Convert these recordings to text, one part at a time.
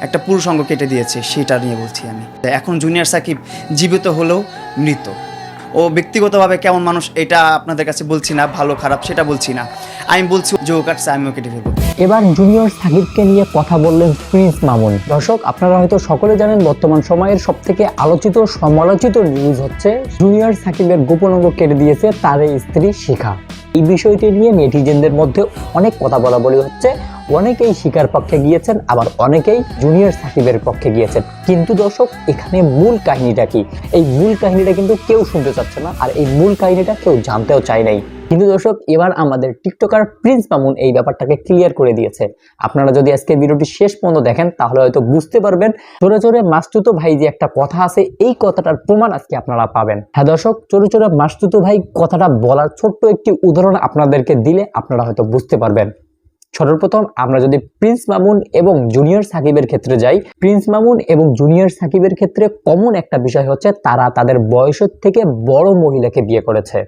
একটা পুরুষ অঙ্গ কেটে দিয়েছে, সেটা নিয়ে বলছি আমি। এখন জুনিয়র সাকিব জীবিত হলেও মৃত। ও ব্যক্তিগতভাবে কেমন মানুষ, এটা আপনাদের কাছে বলছি না, ভালো, খারাপ, সেটা বলছি না। আমি বলছি, যে ও কাটছে, আমিও কেটে ফেলব। এবার জুনিয়র সাকিবকে নিয়ে কথা বললেন প্রিন্স মামুন। দর্শক, আপনারা হয়তো সকলে জানেন, বর্তমান সময়ের সব থেকে আলোচিত, সমালোচিত নিউজ হচ্ছে জুনিয়র সাকিবের গোপন অঙ্গ কেটে দিয়েছে তার স্ত্রী শিখা। এই বিষয়টি নিয়ে নেটিজেনদের মধ্যে অনেক কথা বলা বলি হচ্ছে। অনেকেই শিকার পক্ষে গিয়েছেন, আবার অনেকেই জুনিয়র সাকিবের পক্ষে গিয়েছেন। কিন্তু দর্শক, এখানে মূল কাহিনীটা কি? এই মূল কাহিনীটা কিন্তু কেউ শুনতে চাচ্ছে না, আর এই মূল কাহিনীটা কেউ জানতেও চায় নাই। কিন্তু দর্শক, এবার আমাদের টিকটকার প্রিন্স মামুন এই ব্যাপারটাকে ক্লিয়ার করে দিয়েছে। আপনারা যদি আজকে ভিডিওটি শেষ পর্যন্ত দেখেন, তাহলে হয়তো বুঝতে পারবেন চোরে চোরে মাস্তুতো ভাই যে একটা কথা আছে, এই কথাটার প্রমাণ আজকে আপনারা পাবেন। হ্যাঁ দর্শক চোরে চোরে মাস্তুতো ভাই কথাটা বলার ছোট্ট একটি উদাহরণ আপনাদেরকে দিলে আপনারা হয়তো বুঝতে পারবেন। সর্বপ্রথম আমরা যদি প্রিন্স মামুন এবং জুনিয়র সাকিবের ক্ষেত্রে যাই, প্রিন্স মামুন এবং জুনিয়র সাকিবের ক্ষেত্রে কমন একটা বিষয় হচ্ছে তারা তাদের বয়সের থেকে বড় মহিলাকে বিয়ে করেছে।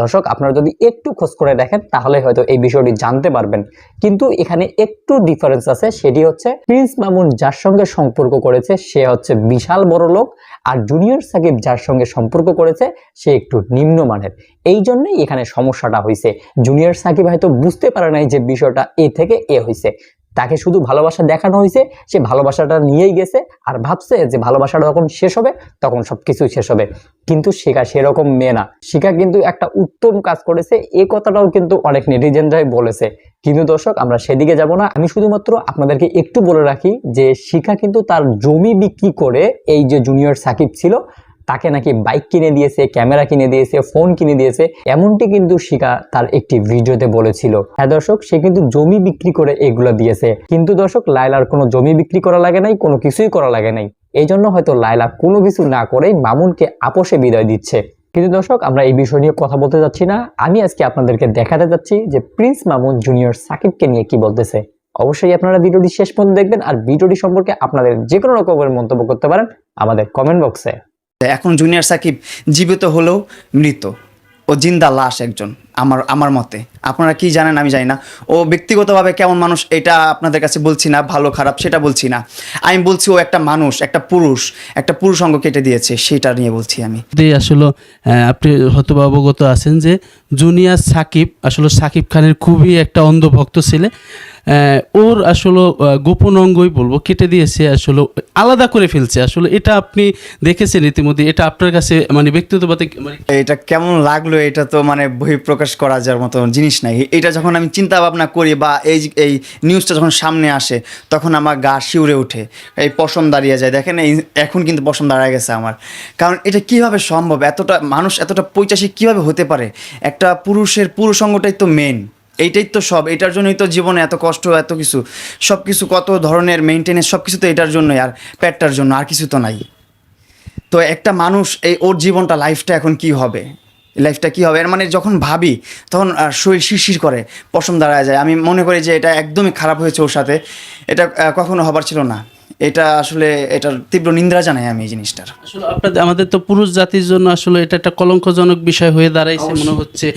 দর্শক, আপনারা যদি একটু খোঁজ করে দেখেন, তাহলে হয়তো এই বিষয়টি জানতে পারবেন। কিন্তু এখানে একটু ডিফারেন্স আছে, সেটি হচ্ছে প্রিন্স মামুন যার সঙ্গে সম্পর্ক করেছে, সে হচ্ছে বিশাল বড় লোক, আর জুনিয়র সাকিব যার সঙ্গে সম্পর্ক করেছে, সে একটু নিম্নমানের। এই জন্যই এখানে সমস্যাটা হয়েছে জুনিয়র সাকিব হয়তো বুঝতে পারে নাই যে বিষয়টা এ থেকে এ হয়েছে তাকে শুধু ভালোবাসা দেখানো হয়েছে, সে ভালোবাসাটা নিয়েই গেছে, আর ভাবছে যে ভালোবাসাটা যখন শেষ হবে, তখন সব সবকিছু শেষ হবে। কিন্তু শিখা সেরকম মেয়ে না। শিখা কিন্তু একটা উত্তম কাজ করেছে, এ কথাটাও কিন্তু অনেক নেটিজেনরাই বলেছে। কিন্তু দর্শক, আমরা সেদিকে যাব না। আমি শুধুমাত্র আপনাদেরকে একটু বলে রাখি যে শিখা কিন্তু তার জমি বিক্রি করে এই যে জুনিয়র সাকিব ছিল তাকে নাকি বাইক কিনে দিয়েছে, ক্যামেরা কিনে দিয়েছে, ফোন কিনে দিয়েছে, এমনটি কিন্তু শিখা তার একটি ভিডিওতে বলেছিল। হ্যাঁ দর্শক, সে কিন্তু জমি বিক্রি করে এগুলো দিয়েছে। কিন্তু দর্শক লাইলার কোনো জমি বিক্রি করা লাগে নাই, কোনো কিছুই করা লাগে নাই। এই জন্য হয়তো লাইলা কোনো কিছু না করেই মামুনকে আপোষে বিদায় দিচ্ছে। কিন্তু দর্শক, আমরা এই বিষয় নিয়ে কথা বলতে যাচ্ছি না। আমি আজকে আপনাদেরকে দেখাতে যাচ্ছি যে প্রিন্স মামুন জুনিয়র সাকিবকে নিয়ে কি বলতেছে। অবশ্যই আপনারা ভিডিওটি শেষ পর্যন্ত দেখবেন, আর ভিডিওটি সম্পর্কে আপনাদের যে কোনো রকমের মন্তব্য করতে পারেন আমাদের কমেন্ট বক্সে এখন জুনিয়র সাকিব জীবিত হলেও মৃত। ও জিন্দা লাশ একজন, আমার আমার মতে। আপনারা কি জানেন আমি জানি না। ও ব্যক্তিগতভাবে কেমন মানুষ এটা আপনাদের কাছে বলছি না, ভালো, খারাপ সেটা বলছি না। আমি বলছি ও একটা মানুষ, একটা পুরুষ একটা পুরুষ অঙ্গ কেটে দিয়েছে, সেটা নিয়ে বলছি আমি। আসলে আপনি হয়তো অবগত আছেন যে জুনিয়র সাকিব আসলে সাকিব খানের খুবই একটা অন্ধভক্ত ছেলে। ওর আসলে গোপন অঙ্গই বলব, কেটে দিয়েছে আসলে, আলাদা করে ফেলছে। আসলে এটা আপনি দেখেছেন ইতিমধ্যে, এটা আপনার কাছে মানে ব্যক্তিগতভাবে মানে এটা কেমন লাগল, এটা তো মানে বহিঃপ্রকাশ করা যাওয়ার মতো জিনিস নাই। এটা যখন আমি চিন্তা ভাবনা করি বা এই এই নিউজটা যখন সামনে আসে, তখন আমার গা শিউরে ওঠে। এই পশম দাঁড়িয়ে যায়। দেখেন এই, এখন কিন্তু পশম দাঁড়িয়ে গেছে আমার। কারণ এটা কীভাবে সম্ভব? এতটা মানুষ, এতটা পৈচাসিক কীভাবে হতে পারে? একটা পুরুষের পুরুষ অঙ্গটাই তো মেন এইটাই তো সব, এটার জন্যই তো জীবনে এত কষ্ট, এত কিছু। সব কিছু কত ধরনের মেনটেনেন্স সব কিছু তো এটার জন্যই, আর পেটটার জন্য, আর কিছু তো নাই। তো একটা মানুষ, এই ওর জীবনটা লাইফটা এখন কি হবে? লাইফটা কি হবে? মানে যখন ভাবি, তখন শরীর শিরশির করে, পশম দাঁড়ায় যায়। আমি মনে করি যে এটা একদমই খারাপ হয়েছে ওর সাথে। এটা কখনো হবার ছিল না। এটা আসলে এটার তীব্র নিন্দা জানাই আমি এই জিনিসটার। আসলে আপনাদের আমাদের তো পুরুষ জাতির জন্য আসলে এটা একটা কলঙ্কজনক বিষয় হয়ে দাঁড়াইছে মনে হচ্ছে।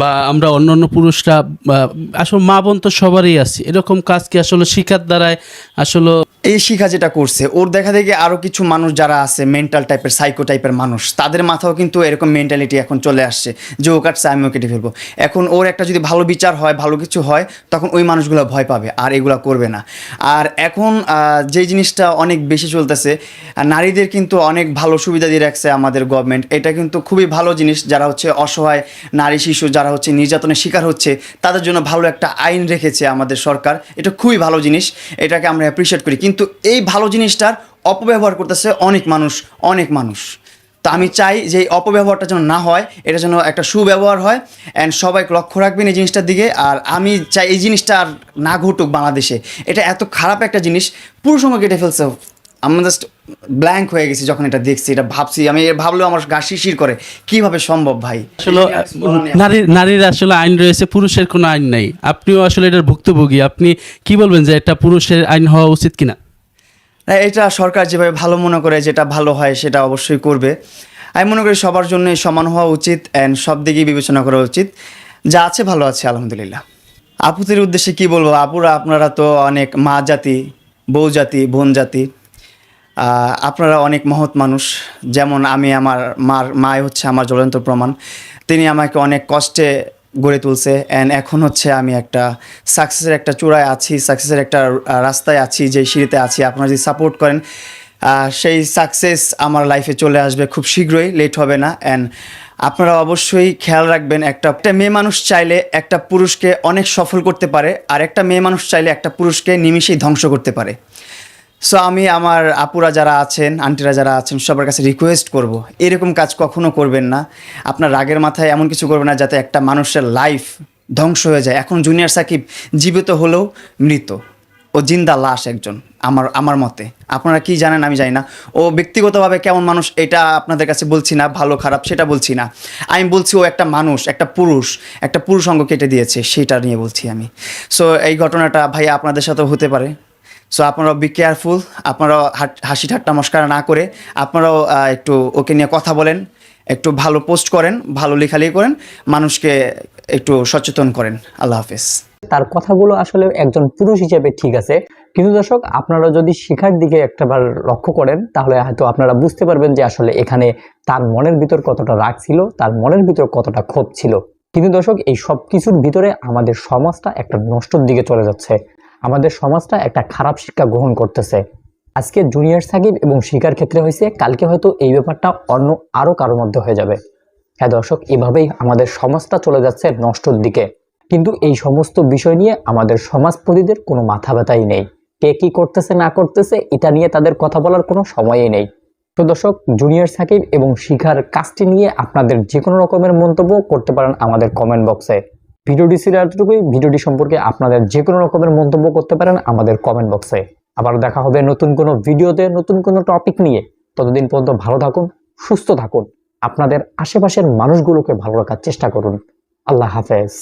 বা আমরা অন্য অন্য পুরুষরা বা আসলে মা বোন তো সবারই আছে। এরকম কাজ কি আসলে শিকার দ্বারায় আসলে এই শিখা যেটা করছে, ওর দেখা দেখে আরও কিছু মানুষ যারা আছে মেন্টাল টাইপের সাইকো টাইপের মানুষ, তাদের মাথাও কিন্তু এরকম মেন্টালিটি এখন চলে আসছে যে ও কাটছে, আমিও কেটে ফেলব। এখন ওর একটা যদি ভালো বিচার হয়, ভালো কিছু হয়, তখন ওই মানুষগুলো ভয় পাবে, আর এগুলো করবে না। আর এখন যেই জিনিসটা অনেক বেশি চলতেছে, নারীদের কিন্তু অনেক ভালো সুবিধা দিয়ে রাখছে আমাদের গভর্নমেন্ট এটা কিন্তু খুবই ভালো জিনিস, যারা হচ্ছে অসহায় নারী, শিশু, যারা হচ্ছে নির্যাতনের শিকার হচ্ছে, তাদের জন্য ভালো একটা আইন রেখেছে আমাদের সরকার। এটা খুবই ভালো জিনিস, এটাকে আমরা অ্যাপ্রিসিয়েট করি। কিন্তু এই ভালো জিনিসটার অপব্যবহার করতেছে অনেক মানুষ অনেক মানুষ। তো আমি চাই যে এই অপব্যবহারটা যেন না হয় এটা যেন একটা সুব্যবহার হয় অ্যান্ড সবাই লক্ষ্য রাখবেন এই জিনিসটার দিকে। আর আমি চাই এই জিনিসটা আর না ঘটুক বাংলাদেশে। এটা এত খারাপ একটা জিনিস পুরুষ সঙ্গে কেটে ফেলছে। আমি জাস্ট ব্ল্যাঙ্ক হয়ে গেছি যখন এটা দেখছি এটা ভাবছি। আমি ভাবলেও আমার গা শিরশির করে। কীভাবে সম্ভব ভাই? আসলে নারীর নারীর আসলে আইন রয়েছে পুরুষের কোনো আইন নেই। আপনিও আসলে এটার ভুক্তভোগী। আপনি কি বলবেন যে এটা পুরুষের আইন হওয়া উচিত কিনা? এটা সরকার যেভাবে ভালো মনে করে যেটা ভালো হয় সেটা অবশ্যই করবে। আমি মনে করি সবার জন্য সমান হওয়া উচিত অ্যান্ড সব দিকেই বিবেচনা করা উচিত। যা আছে ভালো আছে, আলহামদুলিল্লাহ। আপুদের উদ্দেশ্যে কি বলব? আপুরা, আপনারা তো অনেক মা জাতি, বউ জাতি, বোন জাতি। আপনারা অনেক মহৎ মানুষ। যেমন আমি, আমার মার মায় হচ্ছে আমার জ্বলন্ত প্রমাণ। তিনি আমাকে অনেক কষ্টে গড়ে তুলছে। অ্যান্ড এখন হচ্ছে আমি একটা সাকসেসের একটা চূড়ায় আছি সাকসেসের একটা রাস্তায় আছি যে সিঁড়িতে আছি। আপনারা যদি সাপোর্ট করেন সেই সাকসেস আমার লাইফে চলে আসবে খুব শীঘ্রই লেট হবে না। অ্যান্ড আপনারা অবশ্যই খেয়াল রাখবেন, একটা একটা মেয়ে মানুষ চাইলে একটা পুরুষকে অনেক সফল করতে পারে, আর একটা মেয়ে মানুষ চাইলে একটা পুরুষকে নিমিষেই ধ্বংস করতে পারে। সো আমি আমার আপুরা যারা আছেন, আন্টিরা যারা আছেন, সবার কাছে রিকোয়েস্ট করব। এরকম কাজ কখনো করবেন না। আপনার রাগের মাথায় এমন কিছু করবেন না, যাতে একটা মানুষের লাইফ ধ্বংস হয়ে যায়। এখন জুনিয়র সাকিব জীবিত হলেও মৃত। ও জিন্দা লাশ একজন, আমার আমার মতে। আপনারা কি জানেন আমি জানি না। ও ব্যক্তিগতভাবে কেমন মানুষ, এটা আপনাদের কাছে বলছি না। ভালো, খারাপ, সেটা বলছি না। আমি বলছি ও একটা মানুষ, একটা পুরুষ একটা পুরুষ অঙ্গ কেটে দিয়েছে, সেটা নিয়ে বলছি আমি। সো এই ঘটনাটা ভাইয়া আপনাদের সাথেও হতে পারে। সো আপনারাও বি কেয়ারফুল আপনারাও হাসি ঠাট্টা মস্কারা না করে, আপনারাও একটু ওকে নিয়ে কথা বলেন, একটু ভালো পোস্ট করেন, ভালো লেখালেখি করেন, মানুষকে একটু সচেতন করেন। আল্লাহ হাফেজ। তার কথাগুলো আসলে একজন পুরুষ হিসেবে ঠিক আছে, কিন্তু দর্শক, আপনারা যদি শিখার দিকে একটাবার লক্ষ্য করেন, তাহলে হয়তো আপনারা বুঝতে পারবেন যে আসলে এখানে তার মনের ভিতর কতটা রাগ ছিল, তার মনের ভিতর কতটা ক্ষোভ ছিল। কিন্তু দর্শক, এই সব কিছুর ভিতরে আমাদের সমাজটা একটা নষ্টর দিকে চলে যাচ্ছে। আমাদের সমাজটা একটা খারাপ শিক্ষা গ্রহণ করতেছে। আজকে জুনিয়র সাকিব এবং শিকার ক্ষেত্রে হয়েছে, কালকে হয়তো এই ব্যাপারটা অন্য আরও কারোর মধ্যে হয়ে যাবে। হ্যাঁ দর্শক, এভাবেই আমাদের সমাজটা চলে যাচ্ছে নষ্টর দিকে। কিন্তু এই সমস্ত বিষয় নিয়ে আমাদের সমাজপতিদের কোনো মাথা ব্যথাই নেই। কে কি করতেছে, না করতেছে, এটা নিয়ে তাদের কথা বলার কোনো সময়ই নেই। তো দর্শক, জুনিয়র সাকিব এবং শিখার কাজটি নিয়ে আপনাদের যে কোনো রকমের মন্তব্য করতে পারেন আমাদের কমেন্ট বক্সে ভিডিওটি ছিল এতটুকুই ভিডিওটি সম্পর্কে আপনাদের যে কোনো রকমের মন্তব্য করতে পারেন আমাদের কমেন্ট বক্সে আবার দেখা হবে নতুন কোনো ভিডিওতে, নতুন কোনো টপিক নিয়ে। ততদিন পর্যন্ত ভালো থাকুন, সুস্থ থাকুন। আপনাদের আশেপাশের মানুষগুলোকে ভালো রাখার চেষ্টা করুন। আল্লাহ হাফেজ।